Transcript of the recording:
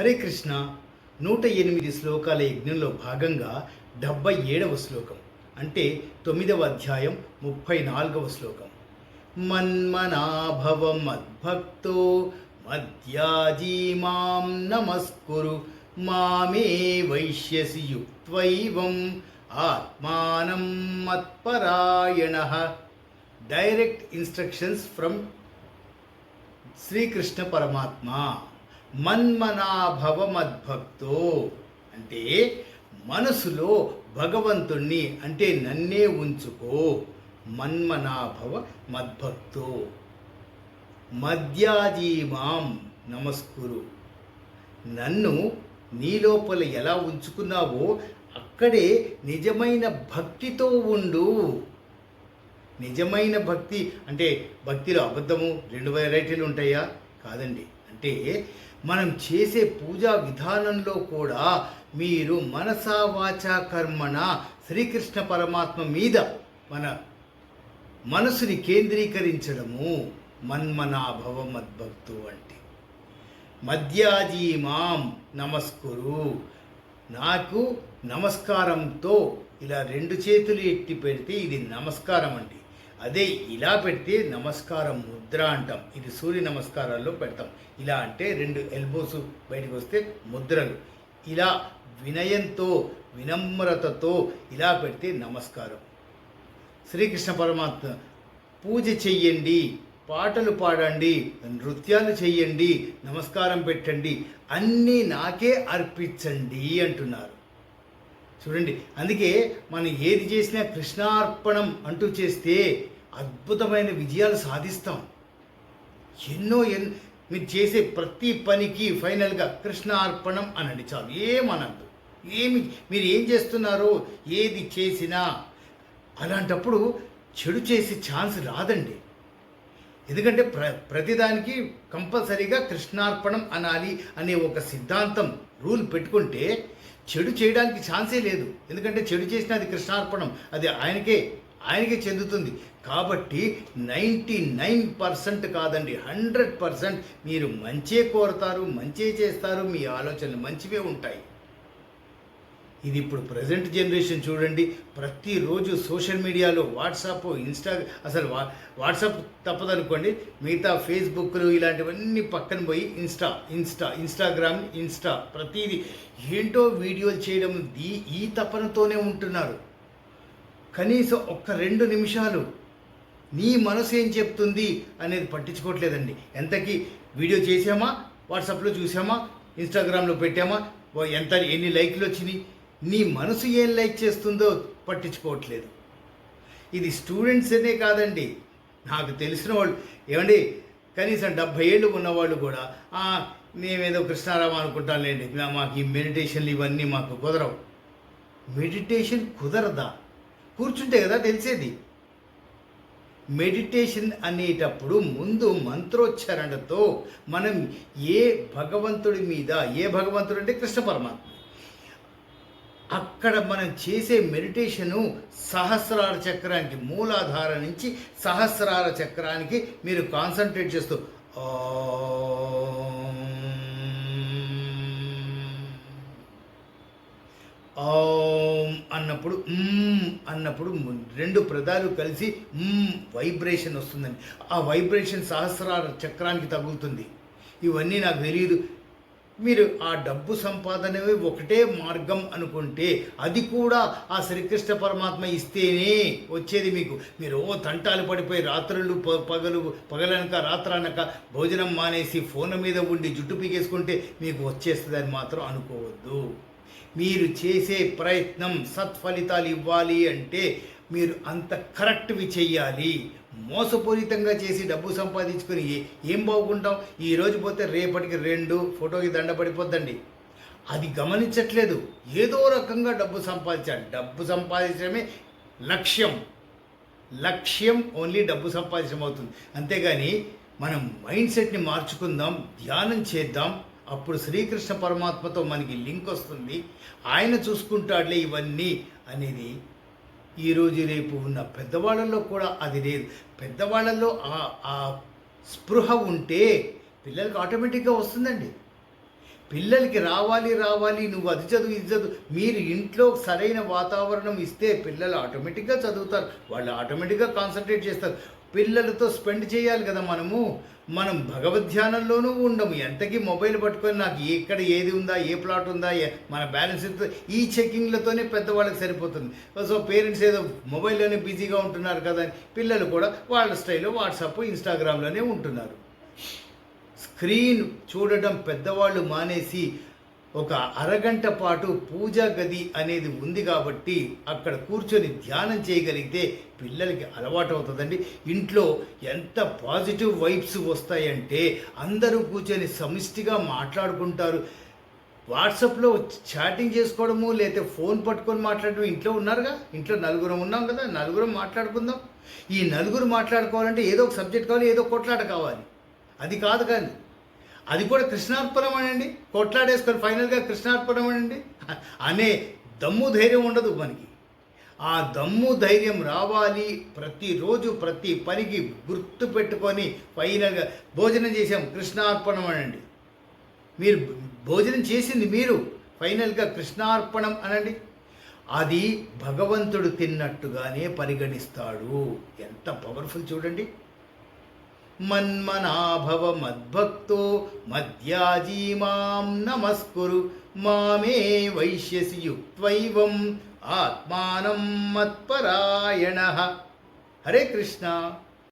హరే కృష్ణ నూట ఎనిమిది శ్లోకాల యజ్ఞంలో భాగంగా డెబ్బై ఏడవ శ్లోకం అంటే తొమ్మిదవ అధ్యాయం ముప్పై నాలుగవ శ్లోకం. మన్మనాభవ మద్భక్తో మద్యాజీ మాం నమస్కురు మామే వైశ్యసి యుక్త్వైవం ఆత్మానం మత్పరాయణ. Direct instructions from Sri Krishna Paramatma. మన్మనాభవ మద్భక్తో అంటే మనసులో భగవంతుణ్ణి అంటే నన్నే ఉంచుకో. మన్మనాభవ మద్భక్తో మద్యాజీమాం నమస్కురు. నన్ను నీ లోపల ఎలా ఉంచుకున్నావో అక్కడే నిజమైన భక్తితో ఉండు. నిజమైన భక్తి అంటే భక్తిలో అబద్ధము రెండు వెరైటీలు ఉంటాయా? కాదండి. అంటే మనం చేసే పూజా విధానంలో కూడా మీరు మనసా వాచా కర్మణ శ్రీకృష్ణ పరమాత్మ మీద మన మనసుని కేంద్రీకరించడము మన్మనాభవ మద్భక్తు అంటే మధ్యాజీ మాం నమస్కురు. నాకు నమస్కారంతో ఇలా రెండు చేతులు ఎట్టి పెడితే ఇది నమస్కారం అండి. అదే ఇలా పెడితే నమస్కారం ముద్ర అంటాం. ఇది సూర్య నమస్కారాల్లో పెడతాం. ఇలా అంటే రెండు ఎల్బోస్ బయటకు వస్తే ముద్రలు. ఇలా వినయంతో వినమ్రతతో ఇలా పెడితే నమస్కారం. శ్రీకృష్ణ పరమాత్మ పూజ చెయ్యండి పాటలు పాడండి నృత్యాలు చెయ్యండి నమస్కారం పెట్టండి అన్నీ నాకే అర్పించండి అంటున్నారు. చూడండి. అందుకే మనం ఏది చేసినా కృష్ణార్పణం అంటూ చేస్తే అద్భుతమైన విజయాలు సాధిస్తాం. ఎన్నో ఎన్ మీరు చేసే ప్రతి పనికి ఫైనల్గా కృష్ణార్పణం అనండి. చాలు. ఏమనద్దు ఏమి మీరు ఏం చేస్తున్నారో ఏది చేసినా అలాంటప్పుడు చెడు చేసే ఛాన్స్ రాదండి. ఎందుకంటే ప్ర ప్రతిదానికి కంపల్సరీగా కృష్ణార్పణం అనాలి అనే ఒక సిద్ధాంతం రూల్ పెట్టుకుంటే చెడు చేయడానికి ఛాన్సే లేదు. ఎందుకంటే చెడు చేసిన అది కృష్ణార్పణం. అది ఆయనకే ఆయనకే చెందుతుంది. కాబట్టి నైంటీ నైన్ పర్సెంట్ కాదండి హండ్రెడ్ పర్సెంట్ మీరు మంచే కోరతారు మంచే చేస్తారు మీ ఆలోచనలు మంచివే ఉంటాయి. ఇది ఇప్పుడు ప్రజెంట్ జనరేషన్ చూడండి. ప్రతిరోజు సోషల్ మీడియాలో వాట్సాప్ ఇన్స్టా అసలు వా వాట్సాప్ తప్పదనుకోండి. మిగతా ఫేస్బుక్లు ఇలాంటివన్నీ పక్కన పోయి ఇన్స్టా ఇన్స్టా ఇన్స్టాగ్రామ్ ఇన్స్టా ప్రతిదీ ఏంటో వీడియోలు చేయడం ఈ ఈ తపనతోనే ఉంటున్నారు. కనీసం ఒక్క రెండు నిమిషాలు నీ మనసు ఏం చెప్తుంది అనేది పట్టించుకోవట్లేదండి. ఎంతకి వీడియో చేసామా వాట్సాప్లో చూసామా ఇన్స్టాగ్రామ్లో పెట్టామా? ఓ ఎంత ఎన్ని లైక్లు వచ్చినాయి? నీ మనసు ఏం లైక్ చేస్తుందో పట్టించుకోవట్లేదు. ఇది స్టూడెంట్స్ అనే కాదండి. నాకు తెలిసిన వాళ్ళు ఏమండి కనీసం డెబ్భై ఏళ్ళు ఉన్నవాళ్ళు కూడా మేమేదో కృష్ణారామ అనుకుంటానులేండి మాకు ఈ మెడిటేషన్లు ఇవన్నీ మాకు కుదరవు. మెడిటేషన్ కుదరదా? కూర్చుంటే కదా తెలిసేది. మెడిటేషన్ అనేటప్పుడు ముందు మంత్రోచ్చారణతో మనం ఏ భగవంతుడి మీద ఏ భగవంతుడు అంటే కృష్ణ పరమాత్మ అక్కడ మనం చేసే మెడిటేషను సహస్రార చక్రానికి మూలాధార నుంచి సహస్రార చక్రానికి మీరు కాన్సన్ట్రేట్ చేస్తూ ఓం అన్నప్పుడు అన్నప్పుడు రెండు ప్రదాలు కలిసి వైబ్రేషన్ వస్తుందండి. ఆ వైబ్రేషన్ సహస్రార చక్రానికి తగులుతుంది. ఇవన్నీ నాకు తెలియదు మీరు ఆ డబ్బు సంపాదనవే ఒకటే మార్గం అనుకుంటే అది కూడా ఆ శ్రీకృష్ణ పరమాత్మ ఇస్తేనే వచ్చేది మీకు. మీరు ఓ తంటాలు పడిపోయి రాత్రులు ప- పగలు పగలనక రాత్రనక భోజనం మానేసి ఫోన్ మీద ఉండి జుట్టు పీకేసుకుంటే మీకు వచ్చేస్తుందని మాత్రం అనుకోవద్దు. మీరు చేసే ప్రయత్నం సత్ఫలితాలు ఇవ్వాలి అంటే మీరు అంత కరెక్ట్వి చెయ్యాలి. మోసపూరితంగా చేసి డబ్బు సంపాదించుకొని ఏం బాగుంటాం ఈ రోజు పోతే రేపటికి రెండు ఫోటోకి దండ పడిపోద్దండి. అది గమనించట్లేదు. ఏదో రకంగా డబ్బు సంపాదించాలి డబ్బు సంపాదించడమే లక్ష్యం. లక్ష్యం ఓన్లీ డబ్బు సంపాదించడం అవుతుంది. అంతేగాని మనం మైండ్ సెట్ని మార్చుకుందాం ధ్యానం చేద్దాం. అప్పుడు శ్రీకృష్ణ పరమాత్మతో మనకి లింక్ వస్తుంది. ఆయన చూసుకుంటాడులే ఇవన్నీ అనేది ఈరోజు రేపు ఉన్న పెద్దవాళ్ళల్లో కూడా అది లేదు. పెద్దవాళ్ళల్లో ఆ స్పృహ ఉంటే పిల్లలకి ఆటోమేటిక్గా వస్తుందండి. పిల్లలకి రావాలి రావాలి నువ్వు అది చదువు ఇది చదువు. మీరు ఇంట్లో సరైన వాతావరణం ఇస్తే పిల్లలు ఆటోమేటిక్గా చదువుతారు. వాళ్ళు ఆటోమేటిక్గా కాన్సన్ట్రేట్ చేస్తారు. పిల్లలతో స్పెండ్ చేయాలి కదా మనము? మనం భగవద్ ధ్యానంలోనూ ఉండము ఎంతకీ మొబైల్ పట్టుకొని నాకు ఎక్కడ ఏది ఉందా ఏ ప్లాట్ ఉందా ఏ- మన బ్యాలెన్స్ ఎంత? ఈ చెక్కింగ్లతోనే పెద్దవాళ్ళకి సరిపోతుంది. సో పేరెంట్స్ ఏదో మొబైల్లోనే బిజీగా ఉంటున్నారు కదా అని పిల్లలు కూడా వాళ్ళ స్టైల్లో వాట్సాప్ ఇన్స్టాగ్రామ్లోనే ఉంటున్నారు. స్క్రీన్ చూడడం పెద్దవాళ్ళు మానేసి ఒక అరగంట పాటు పూజా గది అనేది ఉంది కాబట్టి అక్కడ కూర్చొని ధ్యానం చేయగలిగితే పిల్లలకి అలవాటు అవుతుందండి. ఇంట్లో ఎంత పాజిటివ్ వైబ్స్ వస్తాయంటే అందరూ కూర్చొని సమిష్టిగా మాట్లాడుకుంటారు. వాట్సాప్లో చాటింగ్ చేసుకోవడము లేకపోతే ఫోన్ పట్టుకొని మాట్లాడడం ఇంట్లో ఉన్నారుగా? ఇంట్లో నలుగురం ఉన్నాం కదా నలుగురం మాట్లాడుకుందాం. ఈ నలుగురు మాట్లాడుకోవాలంటే ఏదో ఒక సబ్జెక్ట్ కావాలి ఏదో కొట్లాట కావాలి. అది కాదు కానీ అది కూడా కృష్ణార్పణం అనండి. కొట్లాడేసుకొని ఫైనల్గా కృష్ణార్పణం అనండి. అనే దమ్ము ధైర్యం ఉండదు మనకి. ఆ దమ్ము ధైర్యం రావాలి. ప్రతిరోజు ప్రతి పనికి గుర్తు పెట్టుకొని ఫైనల్గా భోజనం చేసాం కృష్ణార్పణం అనండి. మీరు భోజనం చేసింది మీరు ఫైనల్గా కృష్ణార్పణం అనండి. అది భగవంతుడు తిన్నట్టుగానే పరిగణిస్తాడు. ఎంత పవర్ఫుల్ చూడండి. మన్మనాభవ మద్భక్తో మద్యాజీ మాం నమస్కురు. మామే వైశ్యసి యుక్త్వైవం ఆత్మానం మత్పరాయణ. హరే కృష్ణ.